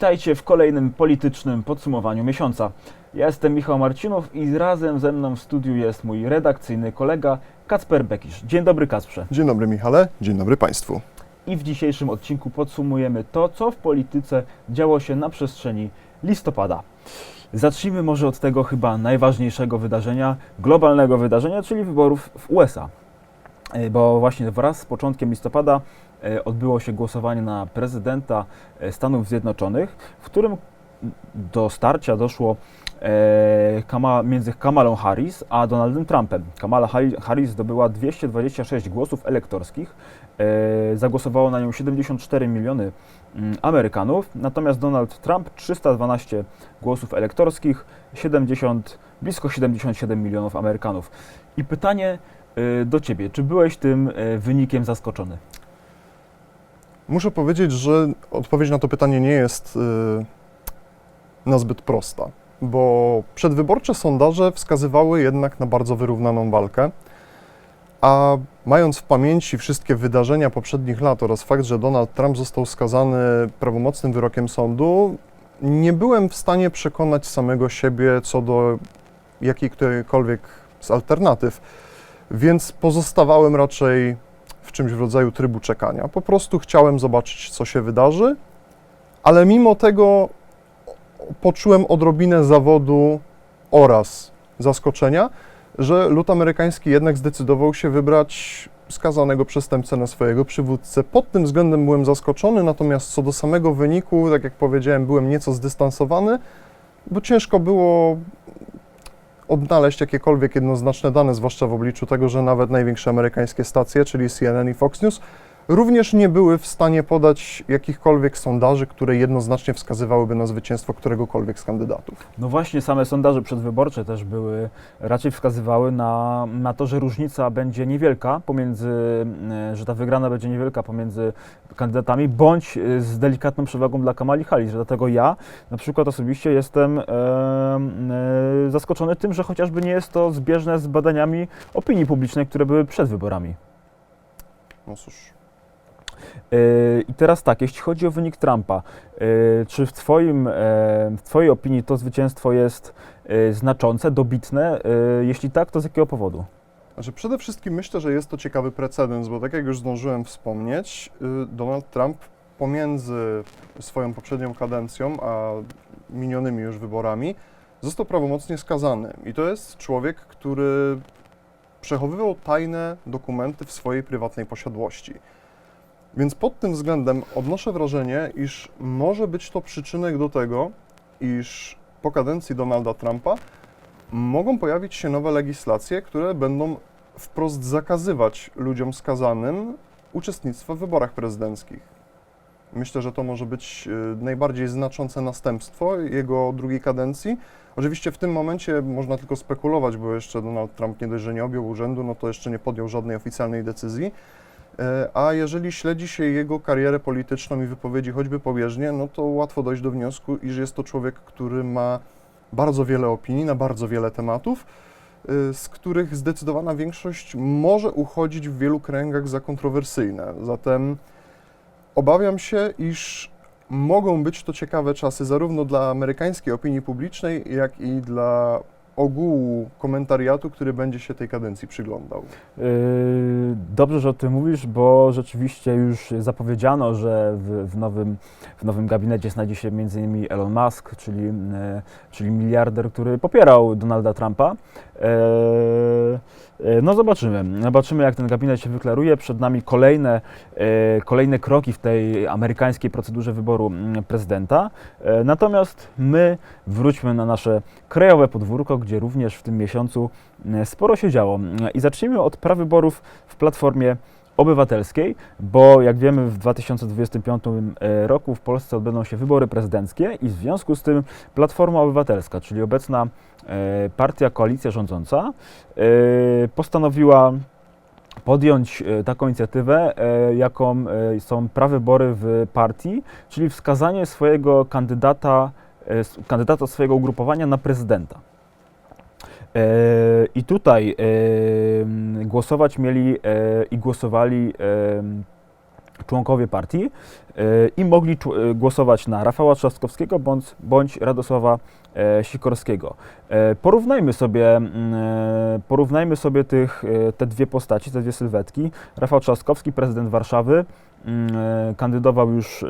Witajcie w kolejnym politycznym podsumowaniu miesiąca. Ja jestem Michał Marcinow i razem ze mną w studiu jest mój redakcyjny kolega Kacper Bekisz. Dzień dobry Kacprze. Dzień dobry Michale, dzień dobry Państwu. I w dzisiejszym odcinku podsumujemy to, co w polityce działo się na przestrzeni listopada. Zacznijmy może od tego chyba najważniejszego wydarzenia, globalnego wydarzenia, czyli wyborów w USA. E, Bo właśnie wraz z początkiem listopada odbyło się głosowanie na prezydenta e, Stanów Zjednoczonych, w którym do starcia doszło e, między Kamalą Harris a Donaldem Trumpem. Kamala Harri- Harris zdobyła 226 głosów elektorskich. E, zagłosowało na nią 74 miliony mm, Amerykanów, natomiast Donald Trump 312 głosów elektorskich, 70, blisko 77 milionów Amerykanów. I pytanie e, do Ciebie, czy byłeś tym e, wynikiem zaskoczony? Muszę powiedzieć, że odpowiedź na to pytanie nie jest y, nazbyt prosta, bo przedwyborcze sondaże wskazywały jednak na bardzo wyrównaną walkę, a mając w pamięci wszystkie wydarzenia poprzednich lat oraz fakt, że Donald Trump został skazany prawomocnym wyrokiem sądu, nie byłem w stanie przekonać samego siebie co do jakiejkolwiek z alternatyw, więc pozostawałem raczej w czymś w rodzaju trybu czekania. Po prostu chciałem zobaczyć, co się wydarzy, ale mimo tego poczułem odrobinę zawodu oraz zaskoczenia, że lud amerykański jednak zdecydował się wybrać skazanego przestępcę na swojego przywódcę. Pod tym względem byłem zaskoczony, natomiast co do samego wyniku, tak jak powiedziałem, byłem nieco zdystansowany, bo ciężko było odnaleźć jakiekolwiek jednoznaczne dane, zwłaszcza w obliczu tego, że nawet największe amerykańskie stacje, czyli CNN i Fox News, również nie były w stanie podać jakichkolwiek sondaży, które jednoznacznie wskazywałyby na zwycięstwo któregokolwiek z kandydatów. No właśnie, same sondaże przedwyborcze też były, raczej wskazywały na, na to, że różnica będzie niewielka pomiędzy, e, że ta wygrana będzie niewielka pomiędzy kandydatami, bądź e, z delikatną przewagą dla Kamali Harris. Dlatego ja na przykład osobiście jestem e, e, zaskoczony tym, że chociażby nie jest to zbieżne z badaniami opinii publicznej, które były przed wyborami. No cóż, I teraz tak, jeśli chodzi o wynik Trumpa, yy, czy w, twoim, e, w Twojej opinii to zwycięstwo jest znaczące, dobitne? Yy, Jeśli tak, to z jakiego powodu? Znaczy przede wszystkim myślę, że jest to ciekawy precedens, bo tak jak już zdążyłem wspomnieć, Donald Trump pomiędzy swoją poprzednią kadencją a minionymi już wyborami został prawomocnie skazany. I to jest człowiek, który przechowywał tajne dokumenty w swojej prywatnej posiadłości. Więc pod tym względem odnoszę wrażenie, iż może być to przyczynek do tego, iż po kadencji Donalda Trumpa mogą pojawić się nowe legislacje, które będą wprost zakazywać ludziom skazanym uczestnictwa w wyborach prezydenckich. Myślę, że to może być y, najbardziej znaczące następstwo jego drugiej kadencji. Oczywiście w tym momencie można tylko spekulować, bo jeszcze Donald Trump nie dość, że nie objął urzędu, no to jeszcze nie podjął żadnej oficjalnej decyzji. E, A jeżeli śledzi się jego karierę polityczną i wypowiedzi choćby pobieżnie, no to łatwo dojść do wniosku, iż jest to człowiek, który ma bardzo wiele opinii na bardzo wiele tematów, y, z których zdecydowana większość może uchodzić w wielu kręgach za kontrowersyjne. Zatem obawiam się, iż mogą być to ciekawe czasy zarówno dla amerykańskiej opinii publicznej, jak i dla ogółu komentariatu, który będzie się tej kadencji przyglądał. Yy, Dobrze, że o tym mówisz, bo rzeczywiście już zapowiedziano, że w, w, nowym, w nowym gabinecie znajdzie się m.in. Elon Musk, czyli, e, czyli miliarder, który popierał Donalda Trumpa. E, No zobaczymy. Zobaczymy, jak ten gabinet się wyklaruje. Przed nami kolejne, e, kolejne kroki w tej amerykańskiej procedurze wyboru mm, prezydenta. E, Natomiast my wróćmy na nasze krajowe podwórko, gdzie również w tym miesiącu sporo się działo. I zacznijmy od prawyborów w Platformie Obywatelskiej, bo jak wiemy w 2025 e, roku w Polsce odbędą się wybory prezydenckie i w związku z tym Platforma Obywatelska, czyli obecna e, partia, koalicja rządząca, e, postanowiła podjąć taką inicjatywę, jaką są prawybory w partii, czyli wskazanie swojego kandydata, kandydata swojego ugrupowania na prezydenta. E, I tutaj e, głosować mieli e, i głosowali członkowie partii i mogli głosować na Rafała Trzaskowskiego bądź, bądź Radosława Sikorskiego. Porównajmy sobie, porównajmy sobie tych, te dwie postaci, te dwie sylwetki. Rafał Trzaskowski, prezydent Warszawy, kandydował już e,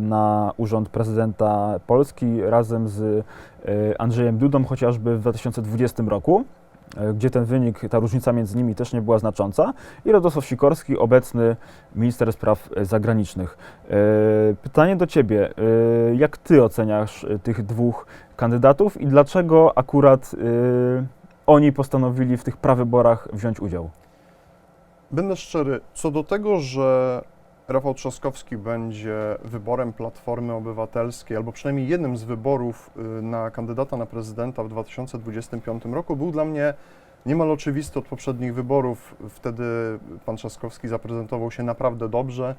na urząd prezydenta Polski razem z e, Andrzejem Dudą chociażby w 2020 roku, e, gdzie ten wynik, ta różnica między nimi też nie była znacząca. I Radosław Sikorski, obecny minister spraw e, zagranicznych. E, Pytanie do Ciebie. e, Jak Ty oceniasz e, tych dwóch kandydatów i dlaczego akurat e, oni postanowili w tych prawyborach wziąć udział? Będę szczery, co do tego, że Rafał Trzaskowski będzie wyborem Platformy Obywatelskiej, albo przynajmniej jednym z wyborów y, na kandydata na prezydenta w 2025 roku, był dla mnie niemal oczywisty od poprzednich wyborów. Wtedy pan Trzaskowski zaprezentował się naprawdę dobrze.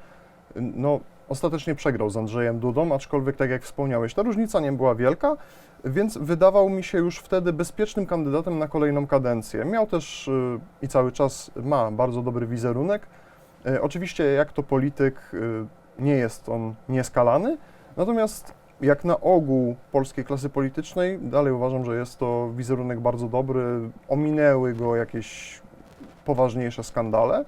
No, ostatecznie przegrał z Andrzejem Dudą, aczkolwiek, tak jak wspomniałeś, ta różnica nie była wielka, więc wydawał mi się już wtedy bezpiecznym kandydatem na kolejną kadencję. Miał też y, i cały czas ma bardzo dobry wizerunek. Y, Oczywiście, jak to polityk, y, nie jest on nieskalany, natomiast jak na ogół polskiej klasy politycznej, dalej uważam, że jest to wizerunek bardzo dobry. Ominęły go jakieś poważniejsze skandale.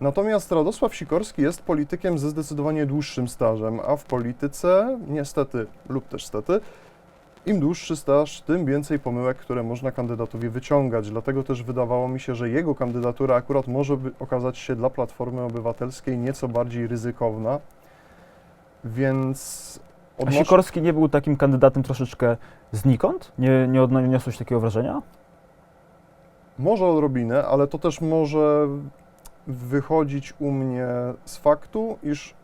Natomiast Radosław Sikorski jest politykiem ze zdecydowanie dłuższym stażem, a w polityce, niestety lub też stety, im dłuższy staż, tym więcej pomyłek, które można kandydatowi wyciągać. Dlatego też wydawało mi się, że jego kandydatura akurat może okazać się dla Platformy Obywatelskiej nieco bardziej ryzykowna. Więc A odnoszę- Sikorski nie był takim kandydatem troszeczkę znikąd? Nie, nie odniosłeś takiego wrażenia? Może odrobinę, ale to też może wychodzić u mnie z faktu, iż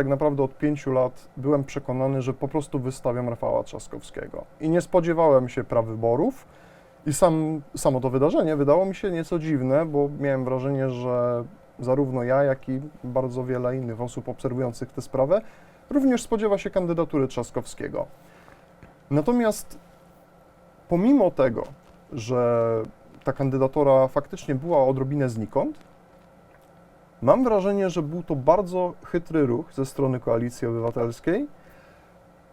tak naprawdę od pięciu lat byłem przekonany, że po prostu wystawiam Rafała Trzaskowskiego. I nie spodziewałem się prawyborów. I sam, samo to wydarzenie wydało mi się nieco dziwne, bo miałem wrażenie, że zarówno ja, jak i bardzo wiele innych osób obserwujących tę sprawę również spodziewa się kandydatury Trzaskowskiego. Natomiast pomimo tego, że ta kandydatura faktycznie była odrobinę znikąd. Mam wrażenie, że był to bardzo chytry ruch ze strony Koalicji Obywatelskiej,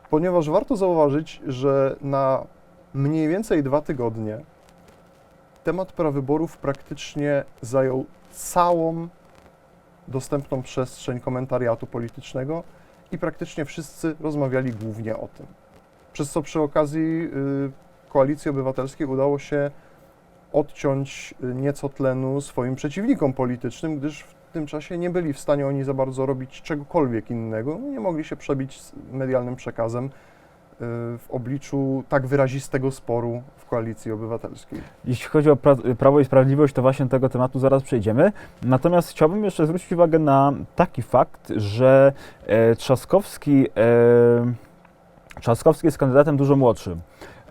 ponieważ warto zauważyć, że na mniej więcej dwa tygodnie temat prawyborów praktycznie zajął całą dostępną przestrzeń komentariatu politycznego i praktycznie wszyscy rozmawiali głównie o tym. Przez co przy okazji y, Koalicji Obywatelskiej udało się odciąć y, nieco tlenu swoim przeciwnikom politycznym, gdyż w tym czasie nie byli w stanie oni za bardzo robić czegokolwiek innego, nie mogli się przebić z medialnym przekazem y, w obliczu tak wyrazistego sporu w koalicji obywatelskiej. Jeśli chodzi o pra- Prawo i Sprawiedliwość, to właśnie tego tematu zaraz przejdziemy. Natomiast chciałbym jeszcze zwrócić uwagę na taki fakt, że e, Trzaskowski, e, Trzaskowski jest kandydatem dużo młodszym.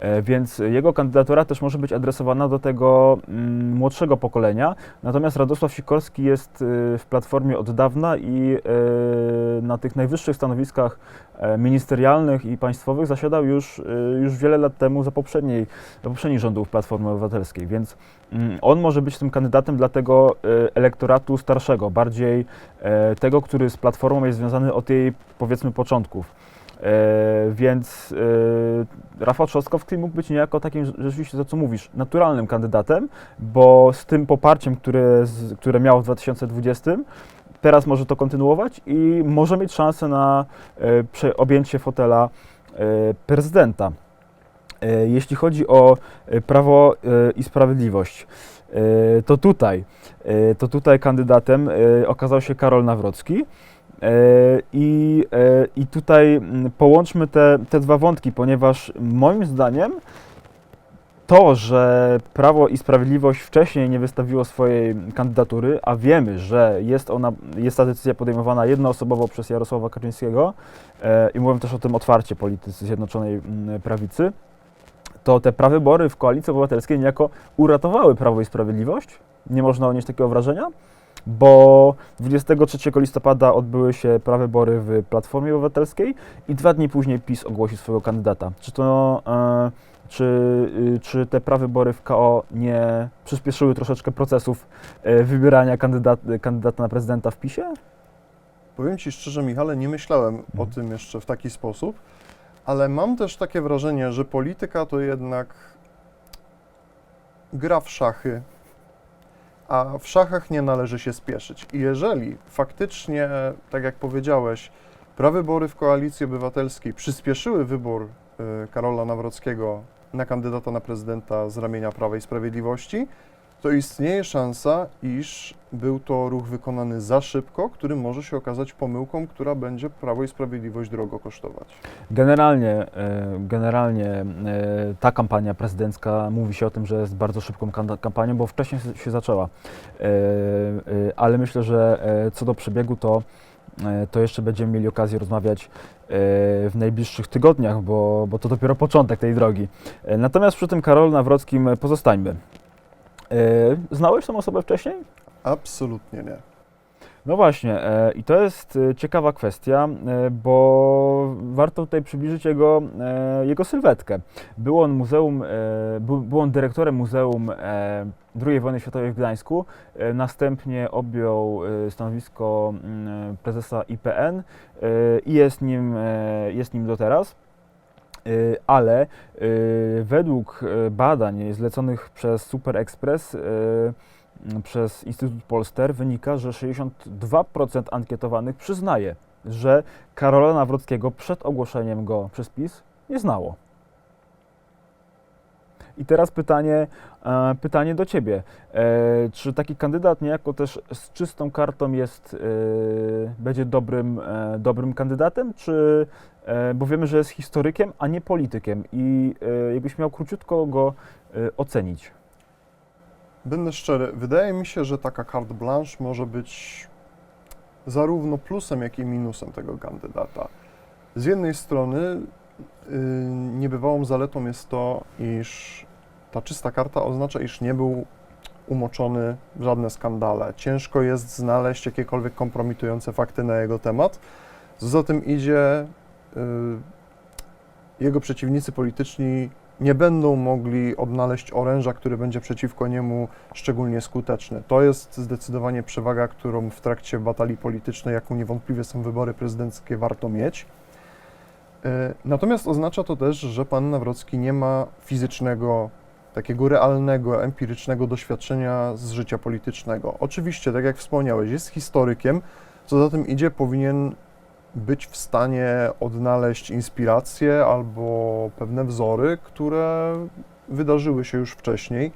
E, Więc jego kandydatura też może być adresowana do tego mm, młodszego pokolenia. Natomiast Radosław Sikorski jest e, w Platformie od dawna i e, na tych najwyższych stanowiskach ministerialnych i państwowych zasiadał już, już wiele lat temu za poprzedniej do poprzednich rządów Platformy Obywatelskiej, więc mm, on może być tym kandydatem dla tego elektoratu starszego, bardziej tego, który z Platformą jest związany od jej, powiedzmy, początków. E, Więc e, Rafał Trzaskowski mógł być niejako takim, rzeczywiście to co mówisz, naturalnym kandydatem, bo z tym poparciem, które, które miał w 2020, teraz może to kontynuować i może mieć szansę na e, objęcie fotela prezydenta. Jeśli chodzi o Prawo i Sprawiedliwość, to tutaj, to tutaj kandydatem okazał się Karol Nawrocki. E, I, e, I tutaj mm, połączmy te, te dwa wątki, ponieważ moim zdaniem to, że Prawo i Sprawiedliwość wcześniej nie wystawiło swojej kandydatury, a wiemy, że jest, ona, jest ta decyzja podejmowana jednoosobowo przez Jarosława Kaczyńskiego e, i mówią też o tym otwarcie politycy Zjednoczonej mm, Prawicy, to te prawybory w Koalicji Obywatelskiej niejako uratowały Prawo i Sprawiedliwość. Nie można odnieść takiego wrażenia, bo 23 listopada odbyły się prawybory w Platformie Obywatelskiej i dwa dni później PiS ogłosił swojego kandydata. Czy to, e, czy, y, czy te prawybory w KO nie przyspieszyły troszeczkę procesów e, wybierania kandydat, kandydata na prezydenta w PiSie? Powiem Ci szczerze, Michale, nie myślałem o Mhm. tym jeszcze w taki sposób, ale mam też takie wrażenie, że polityka to jednak gra w szachy, a w szachach nie należy się spieszyć. I jeżeli faktycznie, tak jak powiedziałeś, prawybory w koalicji obywatelskiej przyspieszyły wybór y, Karola Nawrockiego na kandydata na prezydenta z ramienia Prawa i Sprawiedliwości, to istnieje szansa, iż był to ruch wykonany za szybko, który może się okazać pomyłką, która będzie Prawo i Sprawiedliwość drogo kosztować. Generalnie, e, generalnie e, ta kampania prezydencka mówi się o tym, że jest bardzo szybką kampanią, bo wcześniej się- zaczęła. E, Ale myślę, że co do przebiegu, to, to jeszcze będziemy mieli okazję rozmawiać w najbliższych tygodniach, bo, bo to dopiero początek tej drogi. Natomiast przy tym Karolu Nawrockim pozostańmy. E, Znałeś tą osobę wcześniej? Absolutnie nie. No właśnie, e, i to jest e, ciekawa kwestia, bo warto tutaj przybliżyć jego, jego sylwetkę. Był on muzeum, był, był on dyrektorem Muzeum II wojny światowej w Gdańsku, następnie objął stanowisko mm, prezesa IPN i jest nim, jest nim do teraz. E, Ale e, według e, badań zleconych przez Super Express przez Instytut Polster wynika, że 62% ankietowanych przyznaje, że Karola Nawrockiego przed ogłoszeniem go przez PiS nie znało. I teraz pytanie, e, pytanie do Ciebie. E, czy taki kandydat niejako też z czystą kartą jest, e, będzie dobrym, dobrym kandydatem, czy, bo wiemy, że jest historykiem, a nie politykiem i e, jakbyś miał króciutko go e, ocenić? Będę szczery, wydaje mi się, że taka carte blanche może być zarówno plusem, jak i minusem tego kandydata. Z jednej strony yy, niebywałą zaletą jest to, iż ta czysta karta oznacza, iż nie był umoczony w żadne skandale. Ciężko jest znaleźć jakiekolwiek kompromitujące fakty na jego temat. Za tym idzie, jego przeciwnicy polityczni nie będą mogli odnaleźć oręża, który będzie przeciwko niemu szczególnie skuteczny. To jest zdecydowanie przewaga, którą w trakcie batalii politycznej, jaką niewątpliwie są wybory prezydenckie, warto mieć. E, Natomiast oznacza to też, że pan Nawrocki nie ma fizycznego, takiego realnego, empirycznego doświadczenia z życia politycznego. Oczywiście, tak jak wspomniałeś, jest historykiem, co za tym idzie, powinien być w stanie odnaleźć inspiracje albo pewne wzory, które wydarzyły się już wcześniej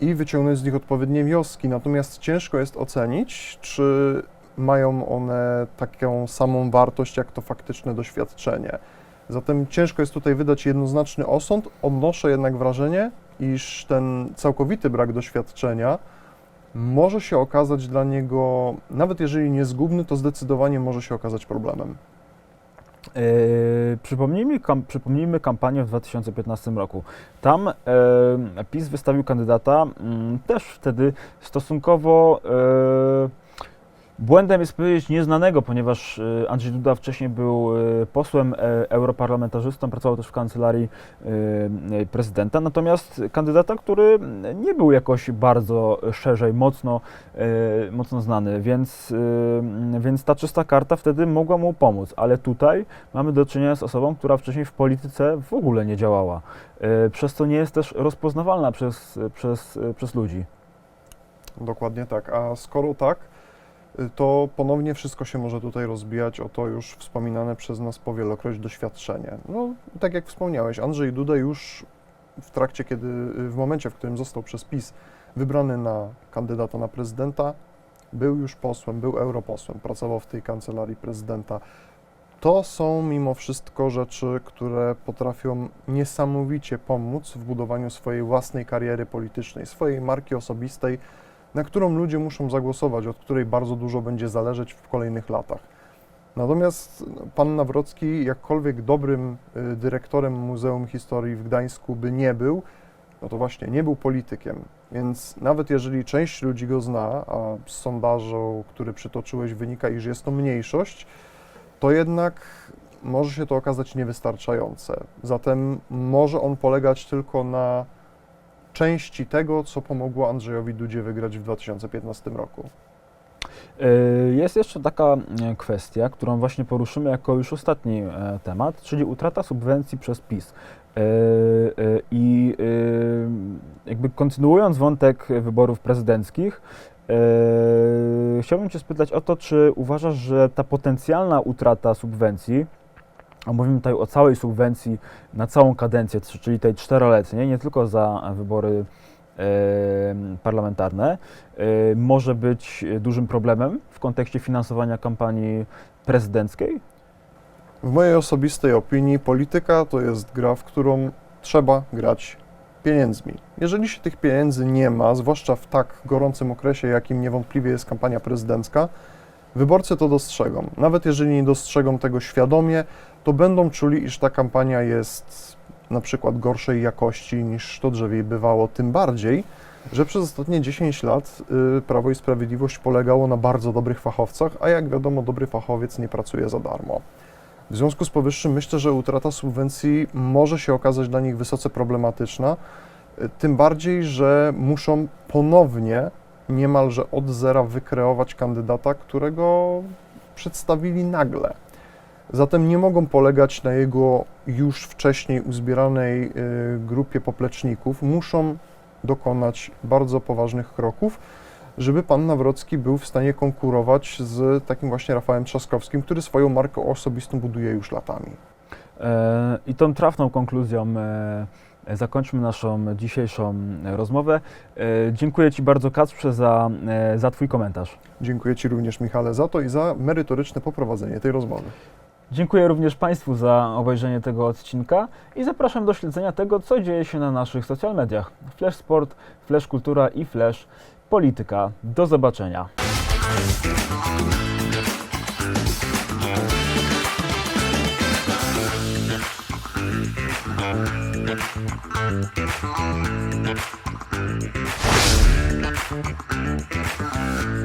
i wyciągnąć z nich odpowiednie wnioski. Natomiast ciężko jest ocenić, czy mają one taką samą wartość, jak to faktyczne doświadczenie. Zatem ciężko jest tutaj wydać jednoznaczny osąd. Odnoszę jednak wrażenie, iż ten całkowity brak doświadczenia może się okazać dla niego, nawet jeżeli nie zgubny, to zdecydowanie może się okazać problemem. E, przypomnijmy, kam, przypomnijmy kampanię w 2015 roku. Tam e, PiS wystawił kandydata mm, też wtedy stosunkowo e, błędem jest powiedzieć nieznanego, ponieważ e, Andrzej Duda wcześniej był e, posłem, e, europarlamentarzystą, pracował też w kancelarii prezydenta, natomiast kandydata, który nie był jakoś bardzo szerzej, mocno, mocno znany, więc, więc ta czysta karta wtedy mogła mu pomóc, ale tutaj mamy do czynienia z osobą, która wcześniej w polityce w ogóle nie działała. Przez to nie jest też rozpoznawalna przez, przez, przez ludzi. Dokładnie tak. A skoro tak, to ponownie wszystko się może tutaj rozbijać o to już wspominane przez nas powielokroć doświadczenie. No, tak jak wspomniałeś, Andrzej Duda już w trakcie, kiedy, w momencie, w którym został przez PiS wybrany na kandydata na prezydenta, był już posłem, był europosłem, pracował w tej kancelarii prezydenta. To są mimo wszystko rzeczy, które potrafią niesamowicie pomóc w budowaniu swojej własnej kariery politycznej, swojej marki osobistej, na którą ludzie muszą zagłosować, od której bardzo dużo będzie zależeć w kolejnych latach. Natomiast no, pan Nawrocki, jakkolwiek dobrym y, dyrektorem Muzeum Historii w Gdańsku by nie był, no to właśnie nie był politykiem. Więc nawet jeżeli część ludzi go zna, a z sondażu, który przytoczyłeś, wynika, iż jest to mniejszość, to jednak może się to okazać niewystarczające. Zatem może on polegać tylko na części tego, co pomogło Andrzejowi Dudzie wygrać w 2015 roku. Y, Jest jeszcze taka e, kwestia, którą właśnie poruszymy jako już ostatni e, temat, czyli utrata subwencji przez PiS. Y, y, I jakby kontynuując wątek wyborów prezydenckich, chciałbym Cię spytać o to, czy uważasz, że ta potencjalna utrata subwencji, a mówimy tutaj o całej subwencji na całą kadencję, czyli tej czteroletniej, nie tylko za wybory parlamentarne, może być dużym problemem w kontekście finansowania kampanii prezydenckiej? W mojej osobistej opinii polityka to jest gra, w którą trzeba grać pieniędzmi. Jeżeli się tych pieniędzy nie ma, zwłaszcza w tak gorącym okresie, jakim niewątpliwie jest kampania prezydencka, wyborcy to dostrzegą. Nawet jeżeli nie dostrzegą tego świadomie, to będą czuli, iż ta kampania jest na przykład gorszej jakości niż to drzewiej bywało, tym bardziej, że przez ostatnie 10 lat y, Prawo i Sprawiedliwość polegało na bardzo dobrych fachowcach, a jak wiadomo, dobry fachowiec nie pracuje za darmo. W związku z powyższym myślę, że utrata subwencji może się okazać dla nich wysoce problematyczna, y, tym bardziej, że muszą ponownie niemalże od zera wykreować kandydata, którego przedstawili nagle. Zatem nie mogą polegać na jego już wcześniej uzbieranej y, grupie popleczników. Muszą dokonać bardzo poważnych kroków, żeby pan Nawrocki był w stanie konkurować z takim właśnie Rafałem Trzaskowskim, który swoją markę osobistą buduje już latami. E, I tą trafną konkluzją e, zakończmy naszą dzisiejszą e, rozmowę. E, Dziękuję Ci bardzo, Kacprze, za, e, za Twój komentarz. Dziękuję Ci również, Michale, za to i za merytoryczne poprowadzenie tej rozmowy. Dziękuję również Państwu za obejrzenie tego odcinka i zapraszam do śledzenia tego, co dzieje się na naszych social mediach. Flash Sport, Flash Kultura i Flash Polityka. Do zobaczenia. Thank you.